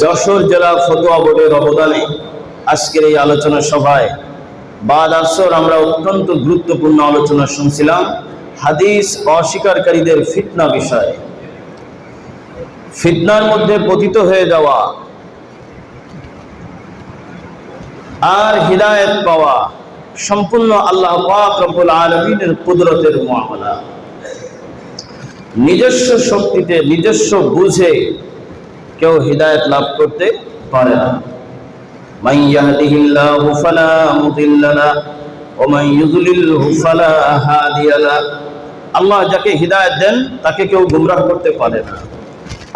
যশোর জেলা ফতোয়া বোর্ডের অবদানে আজকের এই আলোচনা সভায় বাদ আসর আমরা অত্যন্ত গুরুত্বপূর্ণ আলোচনা শুনছিলাম হাদিস অস্বীকারীদের ফিতনা বিষয়ে। ফিতনার মধ্যে পতিত হয়ে যাওয়া আর হিদায়ত পাওয়া সম্পূর্ণ আল্লাহ পাক আলমিনের কুদরতের মামলা। নিজস্ব শক্তিতে, নিজস্ব বুঝে কেউ হিদায়ত লাভ করতে পারে না من يهده الله فلا مضل له ومن يضلله فلا هادي له আল্লাহ যাকে হিদায়ত দেন তাকে কেউ গুমরাহ করতে পারে না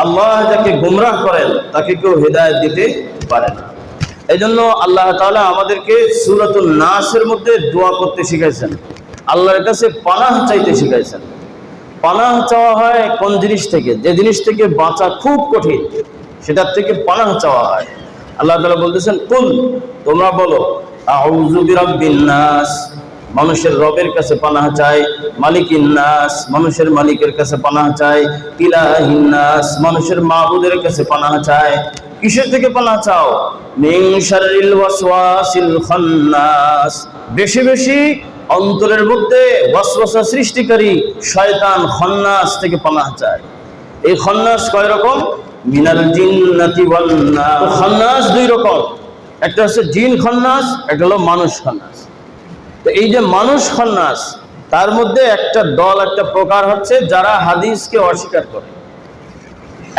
আল্লাহ যাকে গুমরাহ করেন তাকে কেউ হিদায়ত দিতে পারে না এই জন্য আল্লাহ তাআলা আমাদেরকে সূরাতুন নাসের মধ্যে দোয়া করতে শিখাইছেন আল্লাহর কাছে পানাহ চাইতে শিখাইছেন পানাহ চাওয়া হয় কোন জিনিস থেকে? যে জিনিস থেকে বাঁচা খুব কঠিন, সেটার থেকে পানাহ চাওয়া হয়। আল্লাহ তালা বলতেছেন, কুল, তোমরা বলো নাস? মানুষের রবের কাছে পানাহ চাই, মালিকিন নাস, মানুষের মালিকের কাছে পানাহ চাই, ইলাহিন নাস, মানুষের মাবুদের কাছে পানাহ চায় কিসের থেকে পানাহ চাও? মিন শাররিল ওয়াসওয়াসিল খান্নাস। বেশি বেশি অন্তরের মধ্যে ওয়াসওয়াসা সৃষ্টিকারী শয়তান খন্নাস থেকে পানাহ চায়। এই খন্নাস কয় রকম? মিনাল জিন্নাতি ওয়ান নাস খন্নাস দুই রকম। একটা হচ্ছে জিন খন্নাস, একটা হলো মানুষ খন্নাস। তো এই যে মানুষ খন্নাস, তার মধ্যে একটা দল, একটা প্রকার হচ্ছে যারা হাদিসকে অস্বীকার করে।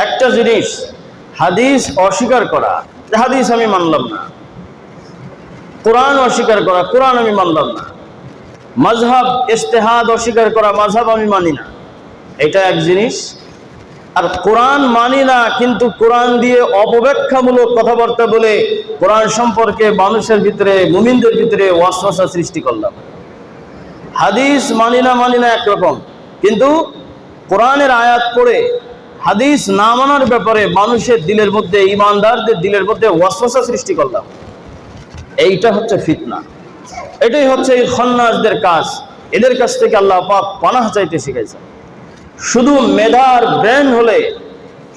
একটা জিনিস, হাদিস অস্বীকার করা, হাদিস আমি মানলাম না। কোরআন অস্বীকার করা, কোরআন আমি মানলাম না। মাঝহাব ইস্তেহাদ অস্বীকার করা মাঝহাব আমি মানি না। এটা এক জিনিস। আর কোরআন মানি না, কিন্তু কোরআন দিয়ে অপব্যাখ্যামূলক কথাবার্তা বলে কোরআন সম্পর্কে মানুষের ভিতরে, মুমিনদের ভিতরে ওয়াসওয়াসা সৃষ্টি করলাম। হাদিস মানি না মানি না একরকম। কিন্তু কোরআনের আয়াত পড়ে, হাদিস না মানার ব্যাপারে মানুষের দিলের মধ্যে, ইমানদারদের দিলের মধ্যে ওয়াসওয়াসা সৃষ্টি করলাম। এইটা হচ্ছে ফিতনা। এটাই হচ্ছে এই খন্নাসদের কাজ। এদের কাছ থেকে আল্লাহ পাক পানাহ চাইতে শিখাইছে শুধু মেধার ব্রেন হলে,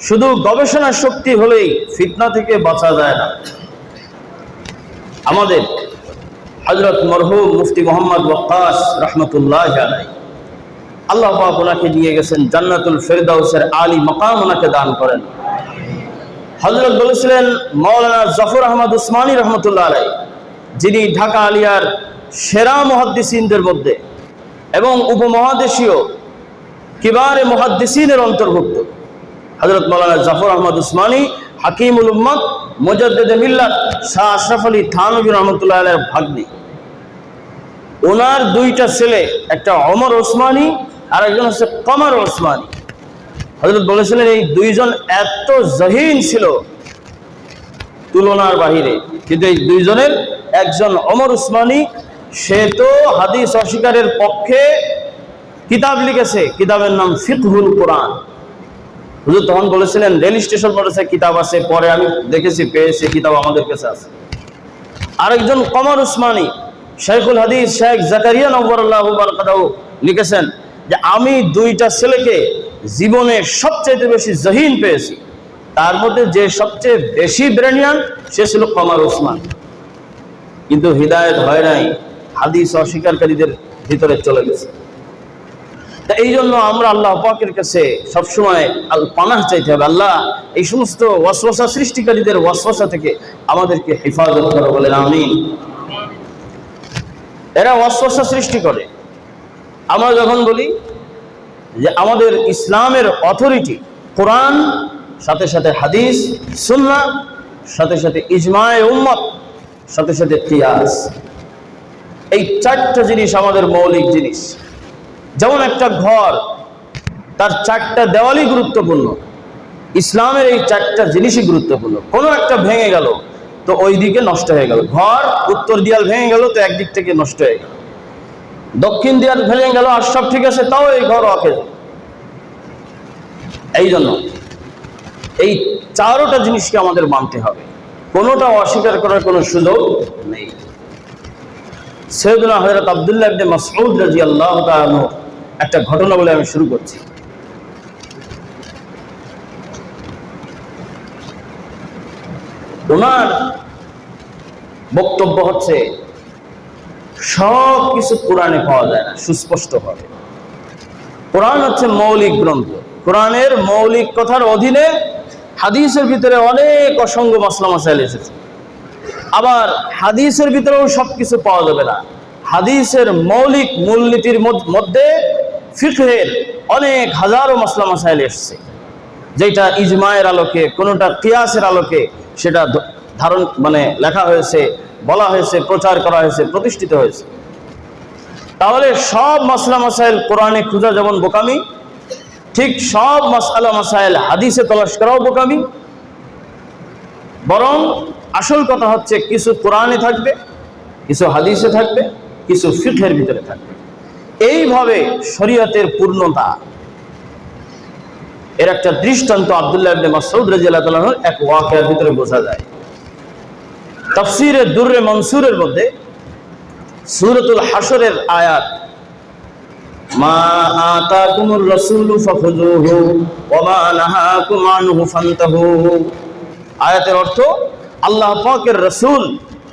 শুধু গবেষণা শক্তি হলেই ফিতনা থেকে বাঁচা যায় না। আমাদের হজরত মরহুম মুফতি মোহাম্মদ ওয়াক্কাস রহমতুল্লাহ আলাই আল্লাহ পাক ওনাকে নিয়ে গেছেন জান্নাতুল ফেরদাউসের আলী মকাম ওনাকে দান করেন। হজরত বলেছিলেন, মৌলানা জফর আহমদ উসমানী রহমতুল্লাহ আলাই যিনি ঢাকা আলিয়ার সেরা মহাদ্দিসিনদের মধ্যে এবং উপমহাদেশীয় কিবারে মহাদ্দিসিনের অন্তর্ভুক্ত। হজরত মৌলানা জাফর আহমদ উসমানী, হাকিমুল উম্মদ মোজাদ্দেদ মিল্লাত, শাহ আশরাফ আলী থানবী রহমতুল্লাহ আলের ভাগ্নি। ওনার দুইটা ছেলে, একটা অমর ওসমানী আর একজন হচ্ছে কমর ওসমানী হজরত বলেছিলেন, এই দুইজন এত জহিন ছিল তুলনার বাহিরে, কিন্তু এই দুইজনের একজন অমর উসমানী সে তো হাদিস অস্বীকারের পক্ষে কিতাব লিখেছে। কিতাবের নাম ফিকহুল কোরআন। হুজুর তখন বলেছিলেন, রেল স্টেশন পড়েছে, কিতাব আছে, পরে আমি দেখেছি, পেয়েছি, কিতাব আমাদের কাছে আছে। আরেকজন কমর উসমানী শেখুল হাদিস শেখ জাকারিয়া নবরুল্লাহ বারকাতাও লিখেছেন যে, আমি দুইটা ছেলেকে জীবনে সবচেয়ে বেশি জহিন পেয়েছি। তার মধ্যে যে সবচেয়ে বেশি ব্রেনিয়ান, সে ছিল কমর উসমান। কিন্তু হৃদায়ত হয় নাই। হাদিস অস্বীকারীদের ভিতরে চলে গেছে। তা এই জন্য আমরা আল্লাহ পাকের কাছে সবসময় আল পানাহ চাইতে হবে। আল্লাহ এই সমস্ত ওয়াসওয়াসা সৃষ্টিকারীদের ওয়াসওয়াসা থেকে আমাদেরকে হেফাজত করো বলেন, আমিন। এরা ওয়াসওয়াসা সৃষ্টি করে। আমরা যখন বলি যে আমাদের ইসলামের অথরিটি কোরআন, সাথে সাথে হাদিস সুন্না সাথে সাথে ইজমায় উম্মত, সাথে সাথে কিয়াস। এই চারটা জিনিস আমাদের মৌলিক জিনিস। যেমন একটা ঘর, তার চারটা দেওয়ালই গুরুত্বপূর্ণ। ইসলামের এই চারটা জিনিসই গুরুত্বপূর্ণ। কোনো একটা ভেঙে গেল, তো ওই দিকে নষ্ট হয়ে গেল। ঘর, উত্তর দিয়াল ভেঙে গেল, তো একদিক থেকে নষ্ট হয়ে গেল। দক্ষিণ দিয়াল ভেঙে গেল, আর সব ঠিক আছে, তাও এই ঘর অকেজ এই জন্য এই চারোটা জিনিসকে আমাদের মানতে হবে। কোনোটা অস্বীকার করার কোনো সুযোগ নেই। সৈয়দুল্লাহ হজরত আবদুল্লাহ মাসউদ রাদিয়াল্লাহু তাআলা একটা ঘটনা বলে আমি শুরু করছি। ওনার বক্তব্য হচ্ছে, সব কিছু কোরআনে পাওয়া যায় না, সুস্পষ্ট হবে কোরআন হচ্ছে মৌলিক গ্রন্থ। কোরআনের মৌলিক কথার অধীনে হাদিসের ভিতরে অনেক অসংখ্য মশলা মশাইল এসেছে। আবার হাদিসের ভিতরেও সব কিছু পাওয়া যাবে না। হাদিসের মৌলিক মূলনীতির মধ্যে ফিকহের অনেক হাজারো মশলা মশাইল এসছে। যেটা ইজমায়ের আলোকে, কোনোটা কিয়াসের আলোকে সেটা ধারণ মানে লেখা হয়েছে, বলা হয়েছে, প্রচার করা হয়েছে, প্রতিষ্ঠিত হয়েছে। তাহলে সব মশলা মশাইল কোরআনে খুঁজা যেমন বোকামি, ঠিক সব মশালা মশাইল হাদিসে তলাশ করাও বোকামি, বরং আসল কথা হচ্ছে কিছু কোরআনে থাকবে, কিছু হাদিসে থাকবে, কিছু ফিখের ভিতরে থাকবে। এইভাবে শরীয়তের পূর্ণতা। এর একটা দৃষ্টান্ত আব্দুল্লাহ ইবনে মাসউদ রাদিয়াল্লাহু এক ওয়াকিয়ার ভিতরে বোঝা যায়। তাফসীরে দুররে মনসুরের মধ্যে সূরাতুল হাশরের আয়াত, মা আতাকুমুর রাসূলু ফাখুযুহু ওয়া মা নাহাকুম আনহু ফান্তাহু আয়াতের অর্থ আল্লাহ পাকের রসুল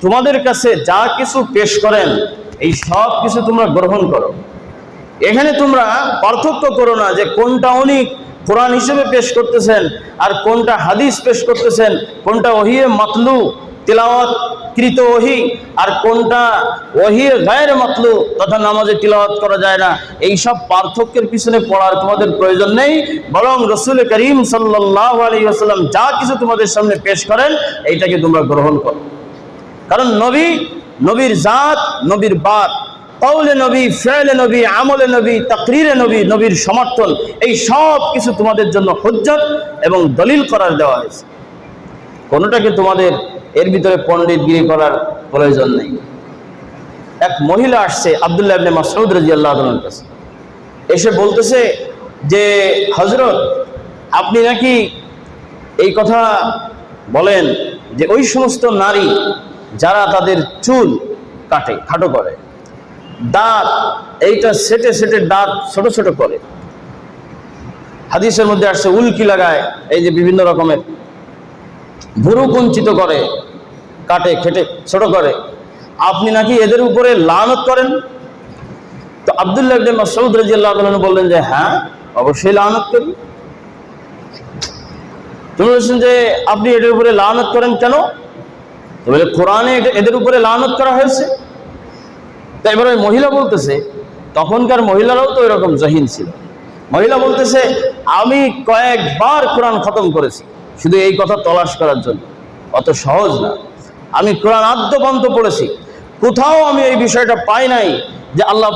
তোমাদের কাছে যা কিছু পেশ করেন, এই সব কিছু তোমরা গ্রহণ করো। এখানে তোমরা পার্থক্য করো না যে কোনটা উনি কোরআন হিসেবে পেশ করতেছেন আর কোনটা হাদিস পেশ করতেছেন, কোনটা ওহিয়ে মাতলু, তিলাওয়াত কৃত ওহি, আর কোনটা ওহিয়ে গায়ের মাতলু তথা নামাজে তিলাওয়াত করা যায় না এই সব পার্থক্যের পিছনে পড়ার তোমাদের প্রয়োজন নেই। বরং রসুল করিম সাল্লাহ আলী আসাল্লাম যা কিছু তোমাদের সামনে পেশ করেন, এইটাকে তোমরা গ্রহণ করো। কারণ নবী, নবীর জাত, নবীর বাত কৌলে নবী, ফেলে নবী, আমলে নবী, তাকরিরে নবী, নবীর সমর্থন, এই সব কিছু তোমাদের জন্য হজ্জত এবং দলিল করার দেওয়া হয়েছে। কোনোটাকে তোমাদের এর ভিতরে পণ্ডিতগিরি করার প্রয়োজন নেই। এক মহিলা আসছে, আবদুল্লাহ ইবনে মাসউদ রাদিয়াল্লাহু তাআলার কাছে। এসে বলতেছে যে হজরত আপনি নাকি এই কথা বলেন যে, ওই সমস্ত নারী যারা তাদের চুল কাটে, খাটো করে, দাঁত, এইটা সেটে সেটে দাঁত ছোট ছোট করে। হাদিসের মধ্যে আসছে, উল্কি লাগায়। এই যে বিভিন্ন রকমের ভুরু কুঞ্চিত করে, কাটে, খেটে, ছোট করে। আপনি নাকি এদের উপরে লানত করেন? তো আবদুল্লাহ ইবনে তাআলা বললেন যে হ্যাঁ অবশ্যই লানত করি। তুমি বলছেন যে, আপনি উপরে লানত করেন কেন? বলে, কোরআনে এদের উপরে লানত করা হয়েছে। তো এবার ওই মহিলা বলতেছে, তখনকার মহিলারাও তো এরকম জহিন ছিল। মহিলা বলতেছে, আমি কয়েকবার কোরআন খতম করেছি। শুধু এই কথা তলাশ করার জন্য। অত সহজ না। আমি কোরআন আদ্যপান্ত পড়েছি। কোথাও আমি এই বিষয়টা পাই নাই যে আল্লাহ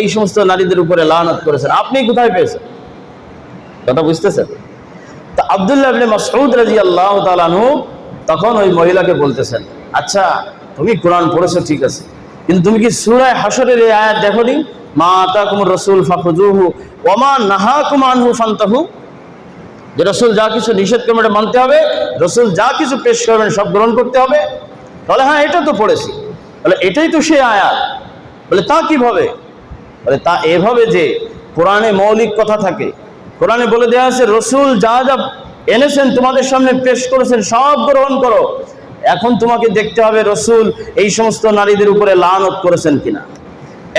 এই সমস্ত নারীদের উপরে লানত করেছেন। আপনি কোথায় পেয়েছেন? কথা বুঝতেছেন? তা আবদুল্লাহ ইবনে মাসউদ রাদিয়াল্লাহু তাআলা আনহু তখন ওই মহিলাকে বলতেছেন আচ্ছা তুমি কোরআন পড়েছো, ঠিক আছে। কিন্তু তুমি কি সূরা হাশরের এই আয়াত দেখো নি মা আতাকুমুর রাসূল ফাখুযুহু ওয়া মা নাহাকুম আনহু ফান্তাহু? যে রসুল যা কিছু নিষেধ করবেন এটা মানতে হবে, রসুল যা কিছু পেশ করবেন সব গ্রহণ করতে হবে। বলে হ্যাঁ এটা তো পড়েছি। বলে এটাই তো সে আয়াত। বলে তা কীভাবে? বলে তা এভাবে যে কোরআনে মৌলিক কথা থাকে, কোরআনে বলে দেওয়া আছে, রসুল যা যা এনেছেন, তোমাদের সামনে পেশ করেছেন, সব গ্রহণ করো। এখন তোমাকে দেখতে হবে রসুল এই সমস্ত নারীদের উপরে লানত করেছেন কিনা।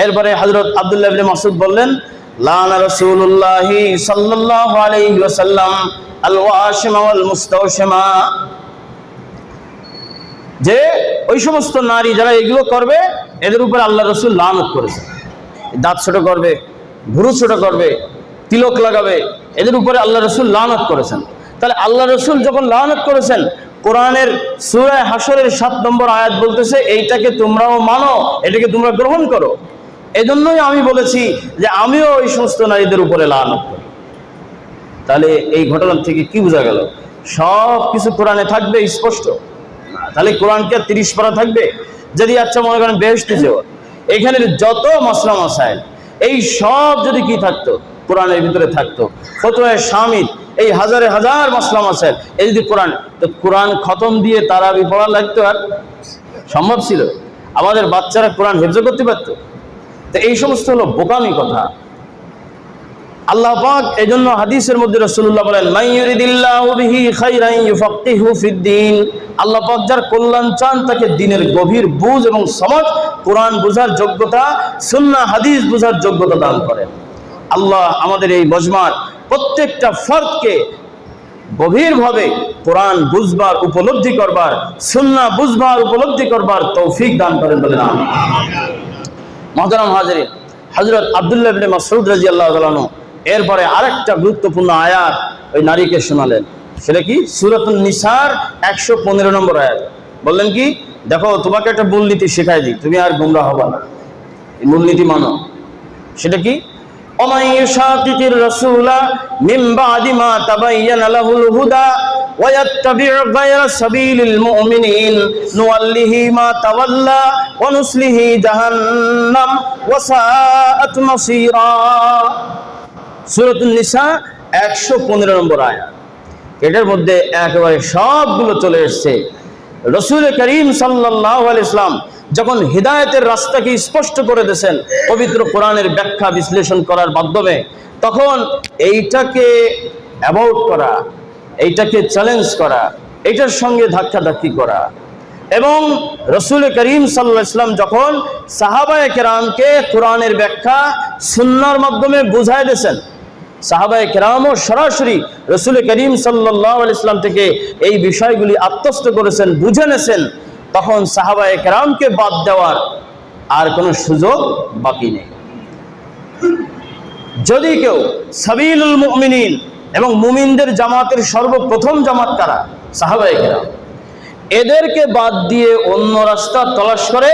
এরপরে হজরত আবদুল্লাহ মাসুদ বললেন লানা রাসূলুল্লাহি সাল্লাল্লাহু আলাইহি ওয়াসাল্লাম আল ওয়াশিমা ওয়াল যে ওই সমস্ত নারী যারা এগুলো করবে, এদের উপর আল্লাহ রসুল লানত করেছে। দাঁত ছোট করবে, ভুরু ছোট করবে, তিলক লাগাবে, এদের উপরে আল্লাহ রসুল লানত করেছেন। তাহলে আল্লাহ রসুল যখন লানত করেছেন, কোরআনের সুরায় হাসরের সাত নম্বর আয়াত বলতেছে, এইটাকে তোমরাও মানো, এটাকে তোমরা গ্রহণ করো। এজন্যই আমি বলেছি যে আমিও ওই সমস্ত নারীদের উপরে করি। তাহলে এই ঘটনা থেকে কি বোঝা গেল? সব কিছু কোরআনে থাকবে, স্পষ্ট। তাহলে কোরআন কি আর তিরিশ পারা থাকবে? যদি আচ্ছা মনে করেন বেহস্তি যাওয়া এখানের যত মশলা মশাইল এই সব যদি কি থাকতো? কোরআনের ভিতরে থাকতো। ফতোয়া স্বামী এই হাজারে হাজার মশলা মশাইল এই যদি কোরআন, তো কোরআন খতম দিয়ে তারা পড়া লাগতো আর সম্ভব ছিল? আমাদের বাচ্চারা কোরআন হেফজ করতে পারতো? তো এই সমস্ত হলো বোকামি কথা। আল্লাহ পাক এজন্য হাদিসের মধ্যে রাসূলুল্লাহ বলেন মাইয়ুরিদিল্লাহু বিহি খাইরান ইউফাক্কিহু ফিদ্দিন আল্লাহ পাক যার কল্যাণ চান তাকে দিনের গভীর বুঝ এবং সমাজ, কোরআন বোঝার যোগ্যতা, সুন্নাহ, হাদিস বোঝার যোগ্যতা দান করেন আল্লাহ আমাদের এই মজমার প্রত্যেকটা ফর্দকে গভীরভাবে কোরআন বুঝবার, উপলব্ধি করবার, সুন্নাহ বুঝবার, উপলব্ধি করবার তৌফিক দান করেন বলেন আমিন মহতারাম হাজরিন হজরত আবদুল্লাহ রাদিয়াল্লাহু তাআলা আনহু। এরপরে আরেকটা গুরুত্বপূর্ণ আয়াত ওই নারীকে শোনালেন। সেটা কি? সূরাতুন নিসার 115 নম্বর আয়াত। বললেন কি? দেখো, তোমাকে একটা মূলনীতি শেখাই দিই। তুমি আর গুমরা হবা মূলনীতি মানো। সেটা কি? ومن يشاقق الرسول من بعد ما تبين له الهدى ويتبع غير سبيل المؤمنين نوله ما تولى ونسله جهنم وساءت مصيرا সূরাতুন নিসা 115 নম্বর আয়াত এটার মধ্যে একেবারে সবগুলো চলে এসেছে রসুল করিম সাল্লাহ ইসলাম যখন হৃদায়তের রাস্তাকে স্পষ্ট করে দিয়েছেন, পবিত্র কোরআনের ব্যাখ্যা বিশ্লেষণ করার মাধ্যমে, তখন এইটাকে অ্যাভয়েড করা, এইটাকে চ্যালেঞ্জ করা, এইটার সঙ্গে ধাক্কাধাক্কি করা। এবং রসুল করিম সাল্লাহ ইসলাম যখন সাহাবায় কেরামকে কোরআনের ব্যাখ্যা সুন্নার মাধ্যমে বুঝাই দিয়েছেন, সাহাবায়ে কেরামও সরাসরি রসুল করিম সাল্লাহ ইসলাম থেকে এই বিষয়গুলি আত্মস্থ করেছেন, বুঝে নেছেন তখন সাহাবায়ে কেরামকে বাদ দেওয়ার আর কোনো সুযোগ বাকি নেই। যদি কেউ সাবিলুল মুমিনিন এবং মুমিনদের জামাতের সর্বপ্রথম জামাত কারা? সাহাবায়ে কেরাম। এদেরকে বাদ দিয়ে অন্য রাস্তা তলাশ করে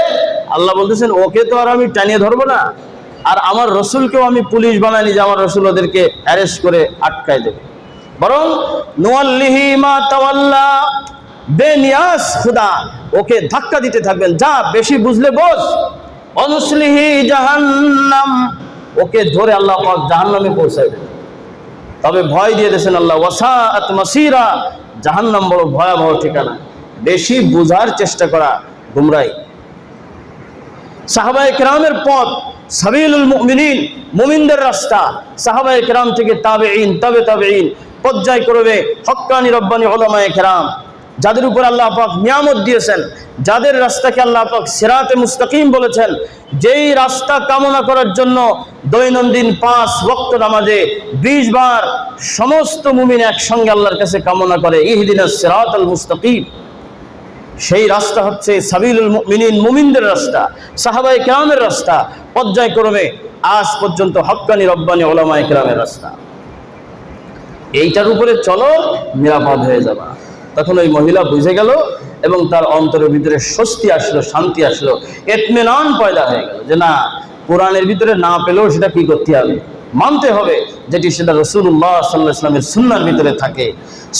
আল্লাহ বলতেছেন, ওকে তো আর আমি টানিয়ে ধরবো না। আর আমার রসুলকেও আমি পুলিশ বানাইনি যে আমার রসুল ওদেরকে অ্যারেস্ট করে আটকায় দেবে। বরং, নোয়াল্লিহি মা তাওয়াল্লা বেনিয়াস খুদা, ওকে ধাক্কা দিতে থাকবেন। যা বেশি বুঝলে বোঝ। অনুসলিহি জাহান্নাম, ওকে ধরে আল্লাহ পাক জাহান্নামে দেবে তবে ভয় দিয়ে দিয়েছেন আল্লাহ, ওয়াসাআত মাসিরা জাহান্নাম বড় ভয়াবহ ঠিকানা। বেশি বুঝার চেষ্টা করা গুমরাই সাহাবায়ে কেরামের পথ, সাবিলুল মুমিনিন, মুমিনদের রাস্তা। সাহাবায়ে কেরাম থেকে তাবেঈন, তবে তাবেঈন। পর্যায়ক্রমে হক্কানি রব্বানি ওলামায়ে কেরাম। যাদের উপর আল্লাহ পাক নিয়ামত দিয়েছেন, যাদের রাস্তাকে আল্লাহ পাক সিরাতে মুস্তাকিম বলেছেন, যেই রাস্তা কামনা করার জন্য দৈনন্দিন পাঁচ ওয়াক্ত নামাজে বিশ বার সমস্ত মুমিন একসঙ্গে আল্লাহর কাছে কামনা করে ইহদিন সিরাত আল মুস্তাকিম। সেই রাস্তা হচ্ছে সাবিলুল মুমিনিন মুমিনদের রাস্তা সাহাবাই কেরামের রাস্তা, পর্যায়ক্রমে আজ পর্যন্ত হক্কানি রব্বানি ওলামায় কেরামের রাস্তা। এইটার উপরে চলো, নিরাপদ হয়ে যাবা। তখন ওই মহিলা বুঝে গেল এবং তার অন্তরের ভিতরে স্বস্তি আসলো, শান্তি আসলো, এতমেনান পয়দা হয়ে গেল যে না, কোরআনের ভিতরে না পেলেও সেটা কি করতে হবে? মানতে হবে যেটি সেটা রসুল্লাহ সাল্লাহ ইসলামের সুন্নার ভিতরে থাকে।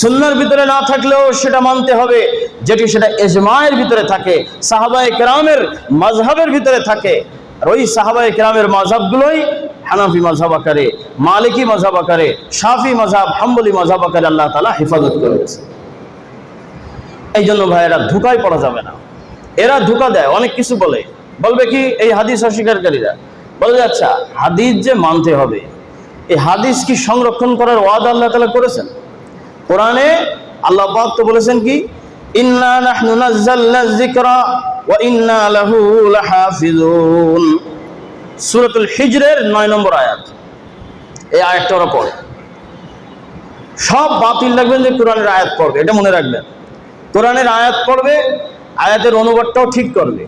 সুন্নার ভিতরে না থাকলেও সেটা মানতে হবে যেটি সেটা এজমায়ের ভিতরে থাকে, সাহাবায়ে কেরামের মাঝহাবের ভিতরে থাকে। আর ওই সাহাবায়ে কেরামের মাঝহাবগুলোই হানাফি মাঝহাব আকারে, মালিকি মাঝহাব আকারে, শাফি মাঝহাব হাম্বলি মাঝহাব আকারে আল্লাহ তালা হেফাজত করে গেছে এই জন্য ভাই এরা ধোকায় পড়া যাবে না। এরা ধোকা দেয়, অনেক কিছু বলে। বলবে কি, এই হাদিস অস্বীকারীরা? বলে আচ্ছা হাদিস যে মানতে হবে, এই হাদিস কি সংরক্ষণ করার ওয়াদ আল্লাহ তালা করেছেন? কোরআনে আল্লাহ তো বলেছেন কি সূরাতুল 9 নম্বর আয়াত। এই আয়াতটা ওরা পড়ে। সব বাতিল রাখবেন যে কোরআনের আয়াত পড়বে, এটা মনে রাখবেন। কোরআনের আয়াত পড়বে, আয়াতের অনুবাদটাও ঠিক করবে।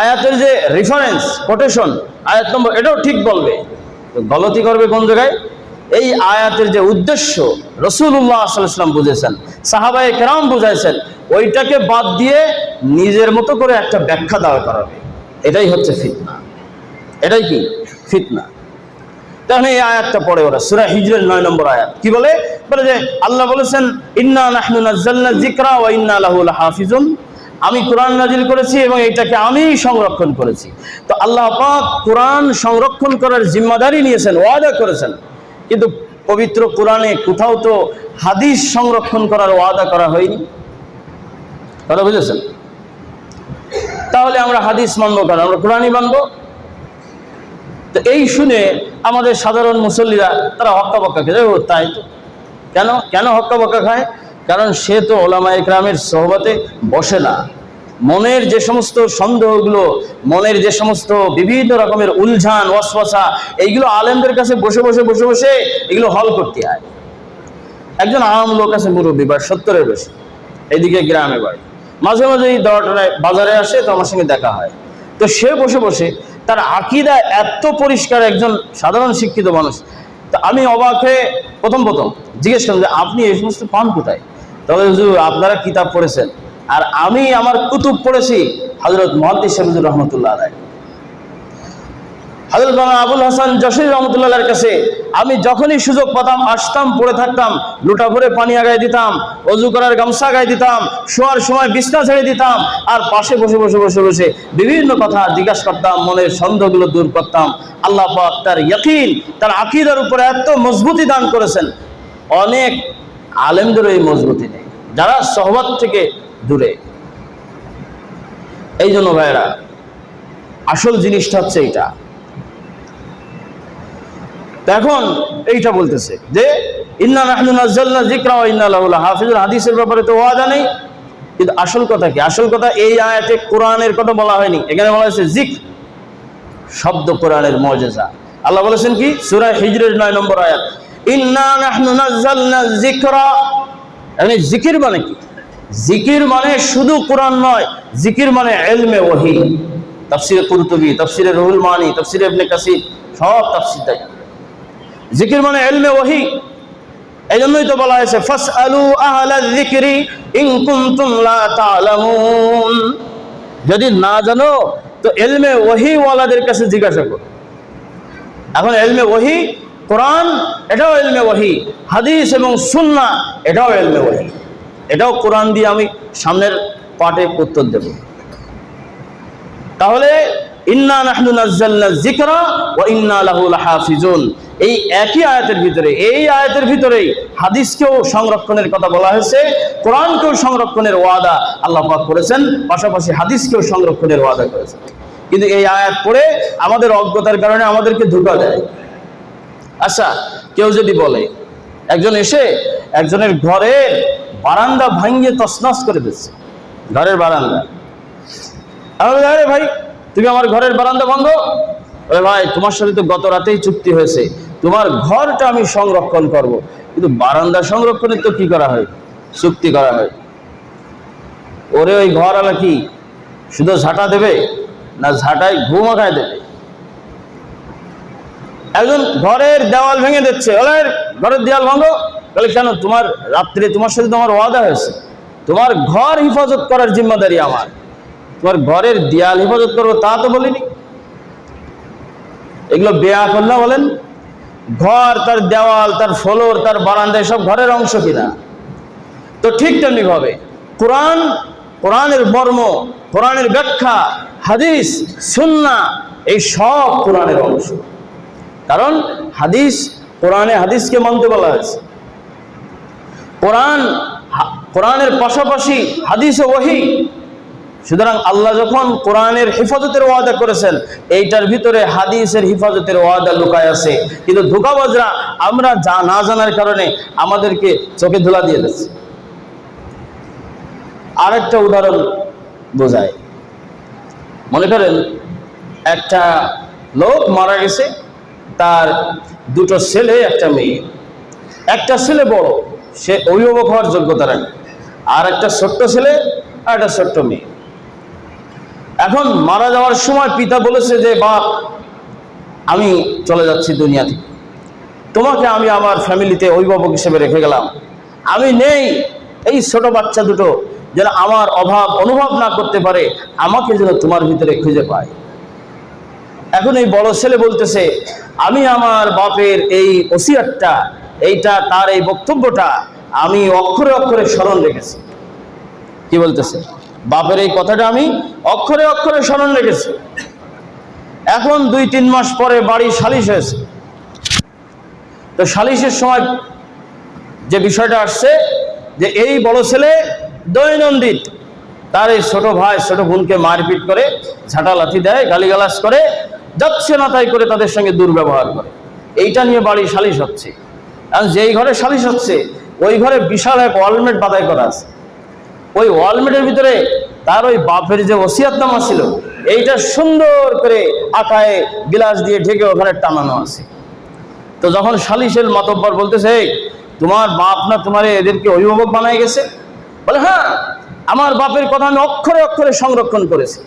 আয়াতের যে রেফারেন্স কোটেশন আয়াত নম্বর, এটাও ঠিক বলবে। গলতি করবে কোন জায়গায়? এই আয়াতের যে উদ্দেশ্য রসুল্লাহ আসলাম বুঝেছেন সাহাবাই কেরাম বুঝাইছেন, ওইটাকে বাদ দিয়ে নিজের মতো করে একটা ব্যাখ্যা দেওয়া করাবে। এটাই হচ্ছে ফিতনা। এটাই কি? ফিতনা। তখন এই আয়াতটা পড়ে ওরা। সুরা হিজরের নয় নম্বর আয়াত। কি বলে? বলে যে আল্লাহ বলেছেন, ইন্না নাহনু নাজ্জালনা যিকরা ওয়া ইন্না লাহু লাহাফিজুন। আমি কোরআন নাজিল করেছি এবং এটাকে আমি সংরক্ষণ করেছি। তো আল্লাহ পাক কোরআন সংরক্ষণ করার জিম্মাদারি নিয়েছেন, ওয়াদা করেছেন। কিন্তু পবিত্র কোরআনে কোথাও তো হাদিস সংরক্ষণ করার ওয়াদা করা হয়নি। কথা বুঝেছেন? তাহলে আমরা হাদিস মানবো কেন? আমরা কোরআনই মানবো? তো এই শুনে আমাদের সাধারণ মুসল্লিরা, তারা হক্কা বক্কা খেয়ে। ও তাই তো। কেন? কেন হক্কা বক্কা খায়? কারণ সে তো ওলামা ইকরামের সহবাতে বসে না। মনের যে সমস্ত সন্দেহগুলো, মনের যে সমস্ত বিভিন্ন রকমের উলঝান, ওয়াসওয়াসা, এইগুলো আলেমদের কাছে বসে বসে বসে বসে এগুলো হল করতে হয়। একজন আম লোক আছে মুরব্বী, বা সত্তরের বেশি এইদিকে গ্রামে বাড়ি। মাঝে মাঝে এই দরটায় বাজারে আসে, তো আমার সঙ্গে দেখা হয়। তো সে বসে বসে তার আকিদা এত পরিষ্কার একজন সাধারণ শিক্ষিত মানুষ। তা আমি অবাক হয়ে প্রথম প্রথম জিজ্ঞেস করলাম যে, আপনি এই সমস্ত পান কোথায়? তবে হুজুর, আপনারা কিতাব পড়েছেন। আর আমি আমার কুতুব পড়েছি হজরত শেমজুর রহমতুল্লাহ আলাই মাওলানা আবুল হাসান জসির রহমতুল্লাহর কাছে আমি যখনই সুযোগ পেতাম, আসতাম, পড়ে থাকতাম, লুটা ভরে পানি আগায় দিতাম, অজু করার গামছা গায়ে দিতাম, শোয়ার সময় বিছনা ছেড়ে দিতাম, আর পাশে বসে বসে বসে বসে বিভিন্ন কথা জিজ্ঞাসা করতাম, মনের সন্দেহগুলো দূর করতাম। আল্লাহ পাক তার ইয়াকিন, তার আকিদার উপরে এত মজবুতি দান করেছেন। অনেক আলেমদের এই মজবুতি নেই, যারা সহবত থেকে দূরে। এই জন্য ভাইরা আসল জিনিসটা হচ্ছে এইটা। তো এখন এইটা বলতেছে যে, ইন্না লাহু লাহাফিজুন। হাদিসের ব্যাপারে তো ওয়াদা নেই, কিন্তু আসল কথা কি? আসল কথা এই আয়াতে কোরআনের কথা বলা হয়নি। এখানে বলা হয়েছে জিক শব্দ কোরআনের মজেজা। আল্লাহ বলেছেন কি? সূরা হিজরের 9 নম্বর আয়াত, ইন্না মানে জিকির মানে কি? জিকির মানে শুধু কোরআন নয় জিকির মানে ইলমে ওহী মানি, তাফসীরে ইবনে কাসির, সব তাফসীর তাই। জিকির মানে এলমে ওহি এই জন্যই তো বলা হয়েছে ফাস আলু আহলা যিকরি ইন কুনতুম লা তা'লামুন। যদি না জানো, তো এলমে ওহি ওয়ালাদের কাছে জিজ্ঞাসা করো। এখন এলমে ওহি কোরআন, এটাও এলমে ওহি হাদিস এবং সুন্না, এটাও এলমে ওহি এটাও কোরআন দিয়ে আমি সামনের পাঠে উত্তর দেব। তাহলে ইন্না নাহনু নাজ্জালনা যিকরা ওয়া ইন্না লাহু লাহাফিজুন। এই একই আয়াতের ভিতরে, এই আয়াতের ভিতরেই হাদিসকেও সংরক্ষণের কথা বলা হয়েছে, কোরআনকেও সংরক্ষণের ওয়াদা আল্লাহ পাক করেছেন, পাশাপাশি হাদিসকেও সংরক্ষণের ওয়াদা করেছেন। কিন্তু এই আয়াত পড়ে আমাদের অজ্ঞতার কারণে আমাদেরকে ধোকা দেয়। আচ্ছা কেউ যদি বলে, একজন এসে একজনের ঘরের বারান্দা ভাঙিয়ে তছনছ করে দিচ্ছে, ঘরের বারান্দা। আমি ভাই তুমি আমার ঘরের বারান্দা বলে ভাই, তোমার সাথে তো গত রাতেই চুক্তি হয়েছে। তোমার ঘরটা আমি সংরক্ষণ করব। কিন্তু বারান্দা সংরক্ষণের তো কি করা হয়? চুক্তি করা হয়। ওরে ওই ঘর আলা কি? শুধু ঝাঁটা দেবে না ঝাঁটায় ঘুমা খায় দেবে? একজন ঘরের দেওয়াল ভেঙে দিচ্ছে। বলে ঘরের দেওয়াল ভাঙো বলে, কেন তোমার রাত্রে তোমার সাথে তোমার ওয়াদা হয়েছে? তোমার ঘর হেফাজত করার জিম্মাদারি আমার। তোমার ঘরের দেয়াল হেফাজত করব, তা তো বলিনি। এগুলো বেয়া করলে বলেন, ঘর, তার দেওয়াল, তার ফলোর, তার বারান্দায় সব ঘরের অংশ কিনা? তো ঠিক ভাবে কোরআন, কোরআনের মর্ম, কোরআনের ব্যাখ্যা, হাদিস, সুন্না, এই সব কোরআনের অংশ। কারণ হাদিস, কোরআনে হাদিসকে মানতে বলা হয়েছে। কোরআন কোরআনের পাশাপাশি হাদিস ওহী সুতরাং আল্লাহ যখন কোরআনের হেফাজতের ওয়াদা করেছেন, এইটার ভিতরে হাদিসের হেফাজতের ওয়াদা লুকায় আছে। কিন্তু ধোকাবাজরা আমরা যা না জানার কারণে আমাদেরকে চোখে ধুলা দিয়ে দিচ্ছে। আরেকটা উদাহরণ বোঝায়। মনে করেন, একটা লোক মারা গেছে, তার দুটো ছেলে, একটা মেয়ে। একটা ছেলে বড়, সে অভিভাবক হওয়ার যোগ্যতা রাখে। আর একটা ছোট্ট ছেলে আর একটা ছোট্ট মেয়ে। এখন মারা যাওয়ার সময় পিতা বলেছে যে, বাপ, আমি চলে যাচ্ছি দুনিয়া থেকে। তোমাকে আমি আমার ফ্যামিলিতে অভিভাবক হিসেবে রেখে গেলাম। আমি নেই। এই ছোট বাচ্চা দুটো যেন আমার অভাব অনুভব না করতে পারে, আমাকে যেন তোমার ভিতরে খুঁজে পায়। এখন এই বড় ছেলে বলতেছে, আমি আমার বাপের এই ওসিয়াতটা, এইটা, তার এই বক্তব্যটা আমি অক্ষরে অক্ষরে স্মরণ রেখেছি। কি বলতেছে? বাপের এই কথাটা আমি অক্ষরে অক্ষরে স্মরণ রেখেছি। এখন দুই, তিন মাস পরে বাড়ি সালিশ হয়েছে। তো সালিশের সময় যে বিষয়টা আসছে, যে এই বড় ছেলে দৈনন্দিন তার এই ছোট ভাই, ছোট বোনকে মারপিট করে ঝাঁটা লাথি দেয়, গালিগালাজ করে, যাচ্ছে না তাই করে তাদের সঙ্গে দুর্ব্যবহার করে। এইটা নিয়ে বাড়ি সালিশ হচ্ছে। কারণ যেই ঘরে সালিশ হচ্ছে, ওই ঘরে বিশাল এক ওয়ালমেট বাদাই করা আছে। ওই ওয়ালমেটের ভিতরে তার ওই বাপের যে ওসিয়াতনামা ছিল এইটা সুন্দর করে আকায় গিলাস দিয়ে ঢেকে ওখানে টানানো আছে। তো যখন সালিশের মাতব্বর বলতেছে "এই, তোমার বাপ না তোমার এদেরকে অভিভাবক বানায় গেছে? বলে হ্যাঁ আমার বাপের কথা আমি অক্ষরে অক্ষরে সংরক্ষণ করেছি।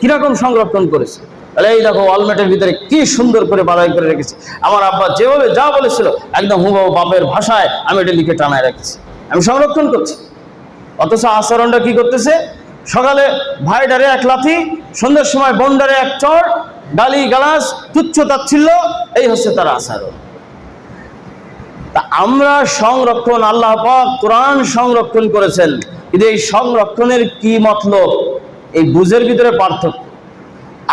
কীরকম সংরক্ষণ করেছে? তাহলে এই দেখো ওয়ালমেটের ভিতরে কি সুন্দর করে বাড়াই করে রেখেছি। আমার আব্বা যেভাবে যা বলেছিল একদম হুবাহু বাপের ভাষায় আমি এটা লিখে টানায় রেখেছি। আমি সংরক্ষণ করছি। অথচ আচরণটা কি করতেছে? সকালে ভাইডারে এক লাথি, সন্ধ্যের সময় বন্ডারে এক চর গালি গালাস, তুচ্ছ তাচ্ছিল্য, এই হচ্ছে তার আচরণ। তা আমরা সংরক্ষণ, আল্লাহ কোরআন সংরক্ষণ করেছেন। কিন্তু এই সংরক্ষণের কি মতলব? এই বুঝের ভিতরে পার্থক্য।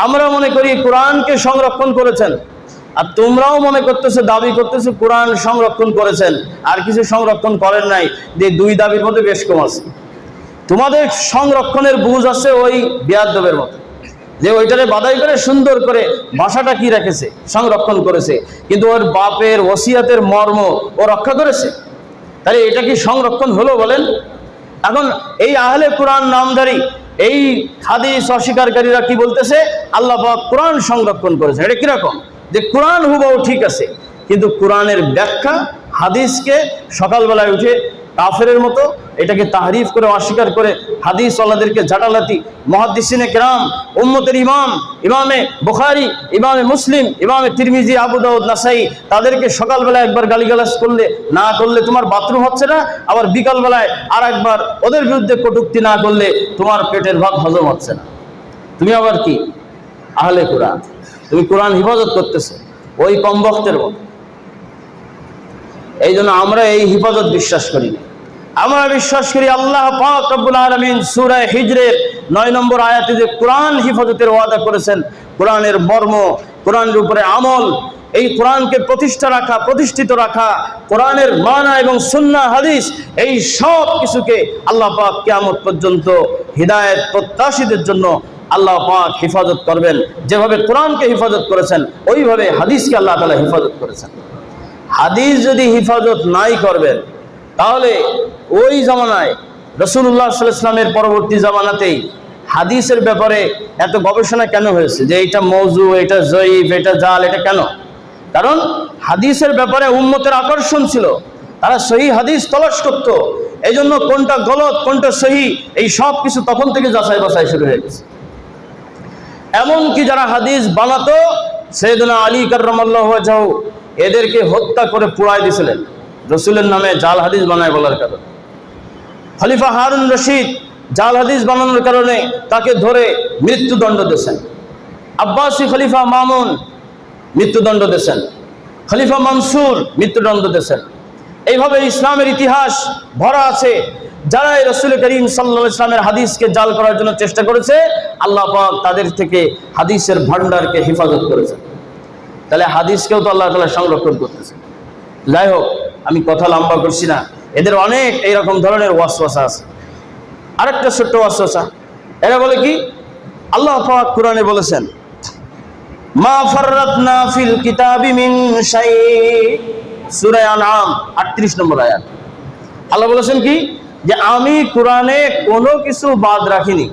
আমরা মনে করি কোরআনকে সংরক্ষণ করেছেন। আর তোমরাও মনে করতেছো, দাবি করতেছো, কোরআন সংরক্ষণ করেছেন। আর কিছু সংরক্ষণ করেন নাই। যে দুই দাবির মধ্যে বেশ কম আছে। তোমাদের সংরক্ষণের বুঝ আছে ওই বিয়াদবের মতো। যে ওইটারে বাদাই করে, সুন্দর করে ভাষাটা কি রেখেছে? সংরক্ষণ করেছে। কিন্তু ওর বাপের ওসিয়াতের মর্ম ও রক্ষা করেছে? তাহলে এটা কি সংরক্ষণ হলো বলেন? এখন এই আহলে কোরআন নামধারী, এই হাদিস অস্বীকারীরা কি বলতেছে? আল্লাহ কোরআন সংরক্ষণ করেছে এটা কীরকম? যে কোরআন হুবাও ঠিক আছে, কিন্তু কোরআনের ব্যাখ্যা হাদিসকে সকালবেলায় উঠে কাফেরের মতো এটাকে তাহরিফ করে, অস্বীকার করে হাদিস আল্লাদেরকে জাটালাতি মহাদিসিনে কেরাম, উম্মতের ইমাম, ইমামে বুখারি, ইমামে মুসলিম, ইমামে তিরমিজি, আবু দাউদ, নাসাই, তাদেরকে সকালবেলা একবার গালিগালাজ করলে, না করলে তোমার বাথরুম হচ্ছে না, আবার বিকালবেলায় আর একবার ওদের বিরুদ্ধে কটুক্তি না করলে তোমার পেটের ভাত হজম হচ্ছে না। তুমি আবার কি? আহলে কোরআন। তুমি কোরআন হেফাজত করতেছো, ওই কম বক্তের মতো। এই জন্য আমরা এই হেফাজত বিশ্বাস করি আমরা বিশ্বাস করি আল্লাহ পাক রব্বুল আলামিন সূরা হিজরের 9 নম্বর আয়াতে যে কোরআন হিফাজতের ওয়াদা করেছেন, কোরআনের মর্ম, কোরআনের উপরে আমল, এই কোরআনকে প্রতিষ্ঠা রাখা, প্রতিষ্ঠিত রাখা, কোরআনের মানা এবং সুন্নাহ হাদিস, এই সব কিছুকে আল্লাহ পাক কিয়ামত পর্যন্ত হিদায়াত প্রত্যাশীদের জন্য আল্লাহ পাক হেফাজত করবেন। যেভাবে কোরআনকে হেফাজত করেছেন, ওইভাবে হাদিসকে আল্লাহ তাআলা হেফাজত করেছেন। হাদিস যদি হিফাজত নাই করবেন, তাহলে ওই জামানায় রসুল্লাহ ইসলামের পরবর্তী জামানাতেই হাদিসের ব্যাপারে এত গবেষণা কেন হয়েছে? যে এটা মৌজু, এটা জয়ীফ, এটা জাল, এটা কেন? কারণ হাদিসের ব্যাপারে উম্মতের আকর্ষণ ছিল। তারা সহি হাদিস তলাশ করত। এই জন্য কোনটা গলত, কোনটা সহি, এই সব কিছু তখন থেকে যাচাই বাছাই শুরু হয়ে গেছে। এমনকি যারা হাদিস বানাতো? সেদিন আলী কার্লাহ এদেরকে হত্যা করে পুড়াই দিয়েছিলেন রসুলের নামে জাল হাদিস বানায় বলার কারণে। খলিফা হারুন রশিদ জাল হাদিস বানানোর কারণে তাকে ধরে মৃত্যুদণ্ড দিয়েছেন। আব্বাসী খলিফা মামুন মৃত্যুদণ্ড দিয়েছেন। খলিফা মনসুর মৃত্যুদণ্ড দিয়েছেন। এইভাবে ইসলামের ইতিহাস ভরা আছে। যারা এই রসুল করিম সাল্লা ইসলামের হাদিসকে জাল করার জন্য চেষ্টা করেছে, আল্লাহ পাক তাদের থেকে হাদিসের ভান্ডারকে হেফাজত করেছে। তাহলে হাদিসকেও তো আল্লাহ তালা সংরক্ষণ করতেছে। যাই হোক আমি কথা লম্বা করছি না। এদের অনেক এইরকম ধরনের ওয়াসওয়াসা আছে। আরেকটা ছোট্ট ওয়াসওয়াসা। এরা বলে কি? আল্লাহ পাক কোরআনে বলেছেন, মা কিতাবি শাই সূরা আনআম 38 নম্বর আল্লাহ বলেছেন কি? যে আমি কোরআনে কোনো কিছু বাদ রাখিনি।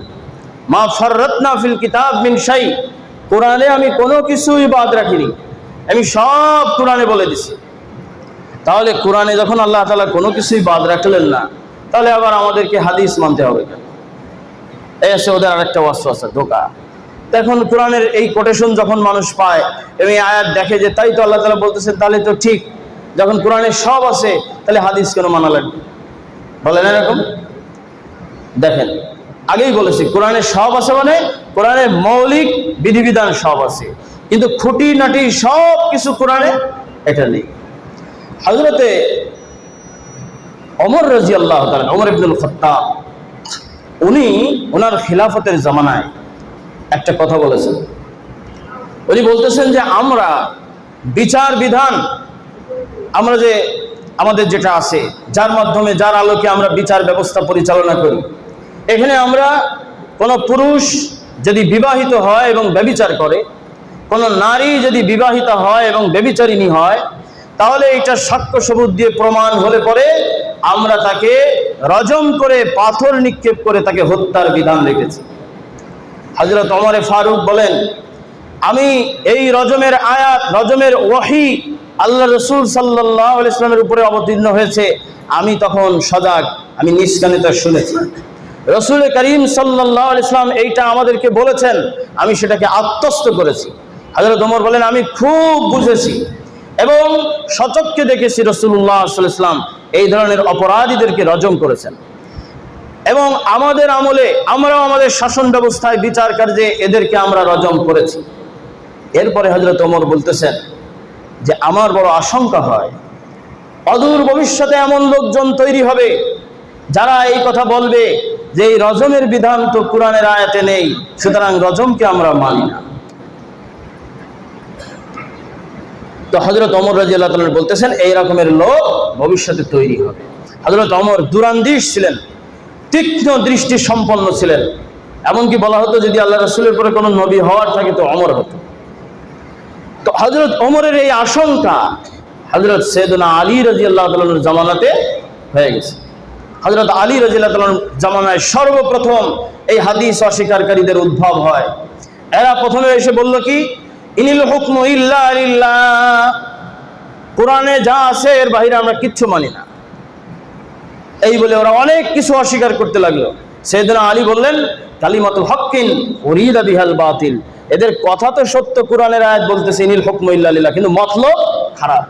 মা ফাররাতনা ফিল কিতাব মিন শাই। কোরআনে আমি কোনো কিছুই বাদ রাখিনি। আমি সব কোরআনে বলে দিছি। তাহলে কোরআনে যখন আল্লাহ তালা কোনো কিছুই বাদ রাখলেন না, তাহলে আবার আমাদেরকে হাদিস মানতে হবে এই আছে ওদের আরেকটা ওয়াস্ত আছে ধোকা এখন কোরআনের এই কোটেশন যখন মানুষ পায়, এবং আয়াত দেখে যে তাই তো আল্লাহ তালা বলতেছেন, তাহলে তো ঠিক। যখন কোরআনে সব আছে, তাহলে হাদিস কেন মানা লাগবে? বলেন এরকম? দেখেন, আগেই বলেছি কোরআনে সব আছে মানে কোরআনের মৌলিক বিধিবিধান সব আছে। কিন্তু খুঁটি নাটি সব কিছু কোরআনে এটা নেই। হজরতে অমর রাজি আল্লাহ অমর ইবনুল খত্তাব, উনি ওনার খিলাফতের জামানায় একটা কথা বলেছেন। উনি বলতেছেন যে, আমরা বিচার বিধান, আমরা যে আমাদের যেটা আছে, যার মাধ্যমে, যার আলোকে আমরা বিচার ব্যবস্থা পরিচালনা করি। এখানে আমরা কোনো পুরুষ যদি বিবাহিত হয় এবং ব্যবিচার করে, কোনো নারী যদি বিবাহিত হয় এবং বেবিচারিণী হয়, তাহলে এটা সাক্ষ্য সবুত দিয়ে প্রমাণ হলে পরে আমরা তাকে রজম করে পাথর নিক্ষেপ করে তাকে হত্যার বিধান রেখেছি। হজরত অমরে ফারুক বলেন, আমি এই রজমের আয়াত, রজমের ওয়াহি আল্লাহ রসুল সাল্লাহ ইসলামের উপরে অবতীর্ণ হয়েছে। আমি তখন সজাগ, আমি নিষ্কানে তা শুনেছি। রসুল করিম সাল্লাহ ইসলাম এইটা আমাদেরকে বলেছেন, আমি সেটাকে আত্মস্থ করেছি। হজরত ওমর বলেন, আমি খুব বুঝেছি এবং সচককে দেখেছি রসুল্লাহ ইসলাম এই ধরনের অপরাধীদেরকে রজম করেছেন। এবং আমাদের আমলে আমরাও আমাদের শাসন ব্যবস্থায় বিচার কার্যে এদেরকে আমরা রজম করেছি। এরপরে হজরত ওমর বলতেছেন যে আমার বড় আশঙ্কা হয়। অদূর ভবিষ্যতে এমন লোকজন তৈরি হবে, যারা এই কথা বলবে যে এই রজমের বিধান তো কোরআনের আয়াতে নেই, সুতরাং রজমকে আমরা মানি না। তো হজরত অমর রাজি আল্লাহ বলতেছেন, এই রকমের লোক ভবিষ্যতে তৈরি হবে। হজরত অমর দুরান্দিস ছিলেন, তীক্ষ্ণ দৃষ্টি সম্পন্ন ছিলেন। এমনকি বলা হতো যদি আল্লাহ রসুলের পরে কোনো নবী হওয়ার থাকে, তো অমর হতো। তো হজরত অমরের এই আশঙ্কা হজরত সৈদনা আলী রাজি আল্লাহ তালুর জামানাতে হয়ে গেছে। হজরত আলী রাজি আল্লাহ জামানায় সর্বপ্রথম এই হাদিস অস্বীকারীদের উদ্ভব হয়। এরা প্রথমে এসে বলল কি? ইনিল হুকম ইল্লা কোরআনে যা আছে এর বাহিরে আমরা কিচ্ছু মানি না। এই বলে ওরা অনেক কিছু অস্বীকার করতে লাগল। সেদিন আলী বললেন, কালিমাতুল হকিন ওরিদা বিহাল বাতিল। এদের কথা তো সত্য, কোরআনের আয়াত বলতেছে, ইনিল হুকম ইল্লাহ কিন্তু মতলব খারাপ।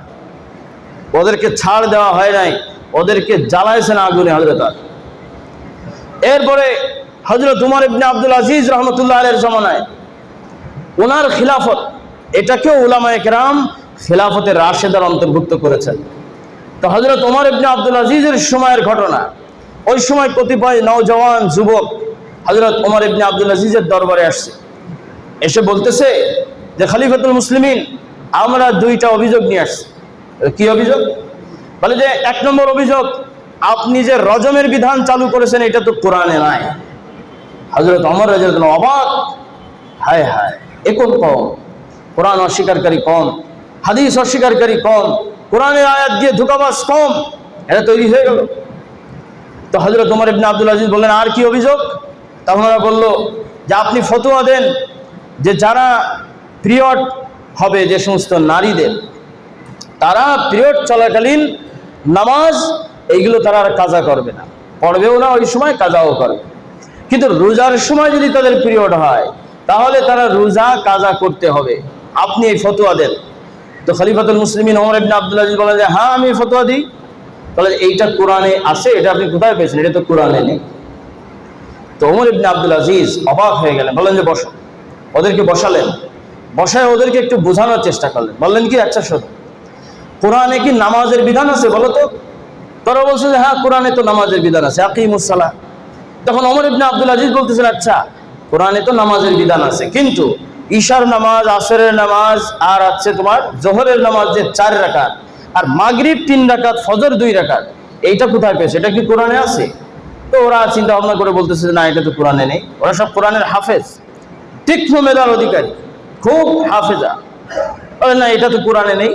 ওদেরকে ছাড় দেওয়া হয় নাই, ওদেরকে জ্বালাইছেন আগুনে হজরত এরপরে হজরত উমর ইবনে আব্দুল আজিজ রহমতুল্লাহ আলের জমানায় ওনার খিলাফত, এটাকেও উলামায়ে কেরাম খিলাফতের রাশেদার অন্তর্ভুক্ত করেছেন। তো হজরত ওমর ইবনে আব্দুল আজিজের সময়ের ঘটনা, ওই সময় কতিপয় নওজওয়ান যুবক হজরত ওমর ইবনে আব্দুল আজিজের দরবারে আসছে। এসে বলতেছে যে খলিফাতুল মুসলিমিন, আমরা দুইটা অভিযোগ নিয়ে আসছি। কি অভিযোগ? বলে যে, এক নম্বর অভিযোগ, আপনি যে রজমের বিধান চালু করেছেন, এটা তো কোরআনে নাই। হজরত অমর রাজ অবাক। হায় হায় এখন কম কোরআন অস্বীকারী কম হাদিস অস্বীকারী কম কোরআনের আয়াত দিয়ে ধোকাবাস কম এটা তৈরি হয়ে গেল। তো হজরত উমর ইবনে আব্দুল আজিজ বললেন, আর কি অভিযোগ? তখন ওরা বলল যে, আপনি ফতোয়া দেন যে যারা পিরিয়ড হবে যে সমস্ত নারীদের, তারা পিরিয়ড চলাকালীন নামাজ, এইগুলো তারা আর কাজা করবে না। পড়বেও না, ওই সময় কাজাও করবে কিন্তু রোজার সময় যদি তাদের পিরিয়ড হয়, তাহলে তারা রোজা কাজা করতে হবে। আপনি এই ফতোয়া দেন। তো খলিফাতুল মুসলিমিন ওমর ইবনে আব্দুল বলেন যে হ্যাঁ আমি ফতোয়া দিই। তাহলে এইটা কোরআনে আছে, এটা আপনি কোথায় পেয়েছেন? এটা তো কোরআনে নেই। তো ওমর ইবনে আব্দুল আজিজ অবাক হয়ে গেলেন। বলেন যে, বসো। ওদেরকে বসালেন। বসায় ওদেরকে একটু বোঝানোর চেষ্টা করলেন। বললেন, কি আচ্ছা শোনো, কোরআনে কি নামাজের বিধান আছে বলো তো? তারা বলছে যে হ্যাঁ কোরআনে তো নামাজের বিধান আছে। আকিমুসাল্লাহ তখন অমর ইবনে আব্দুল আজিজ বলতেছেন আচ্ছা কোরআনে তো নামাজের বিধান আছে, কিন্তু ঈশার নামাজ, আসরের নামাজ, আর আছে তোমার জোহরের নামাজ যে চার রাকাত, আর মাগরিব তিন রাকাত, ফজর দুই রাকাত, এইটা কোথায় পেয়েছে? এটা কি কোরআনে আছে? তো ওরা চিন্তা ভাবনা করে বলতেছে না, এটা তো কোরআনে নেই। ওরা সব কোরআনের হাফেজ। তীক্ষ্ণ মেধার অধিকারী, খুব হাফেজা। না, এটা তো কোরআনে নেই।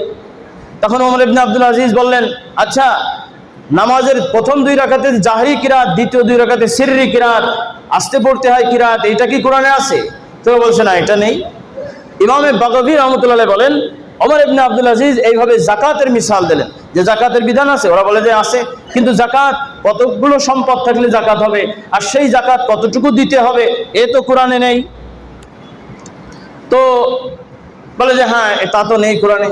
তখন ওমর ইবনে আব্দুল আজিজ বললেন আচ্ছা নামাজের প্রথম দুই রাকাতে জাহরি কিরাত, দ্বিতীয় দুই রাকাতে সিররি কিরাত, আসতে পড়তে হয় কিরাত, এইটা কি কোরআনে আছে? তো বলছে, না, এটা নেই। ইমামে বাগভি রহমতুল্লাহ বলেন, ওমর ইবনে আব্দুল আজিজ এইভাবে জাকাতের মিসাল দিলেন, যে জাকাতের বিধান আছে, ওরা বলে যে আছে, কিন্তু জাকাত কতগুলো সম্পদ থাকলে জাকাত হবে, আর সেই জাকাত কতটুকু দিতে হবে, এ তো কোরআনে নেই। তো বলে যে হ্যাঁ তা তো নেই, কোরআনে।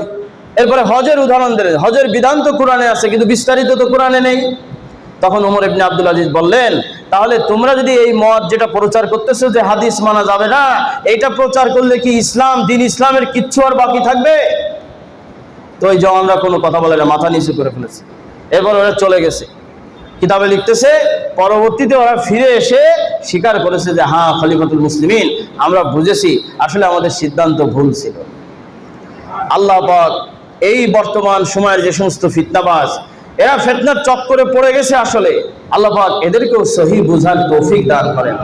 এরপরে হজের উদাহরণ দিলেন। হজের বিধান তো কোরআনে আছে, কিন্তু বিস্তারিত তো কোরআনে নেই। তখন উমর ইবনে আব্দুল আজিজ বললেন, তাহলে তোমরা যদি এই মত যেটা প্রচার করতেছো যে হাদিস মানা যাবে না, এইটা প্রচার করলে কি ইসলাম, দিন ইসলামের কিচ্ছু আর বাকি থাকবে? তো ওই জওয়ানরা কোনো কথা বলে না, মাথা নিচু করে ফেলেছে। এরপর ওরা চলে গেছে। কিতাবে লিখতেছে, পরবর্তীতে ওরা ফিরে এসে স্বীকার করেছে যে হ্যাঁ খলিফাতুল মুসলিমিন, আমরা বুঝেছি, আসলে আমাদের সিদ্ধান্ত ভুল ছিল। আল্লাহ এই বর্তমান সময়ের যে সমস্ত ফিতনাবাজ, এরা ফেতনার চক্করে পড়ে গেছে আসলে। আল্লাহ এদেরকেও সহি বুঝার তৌফিক দান করেন।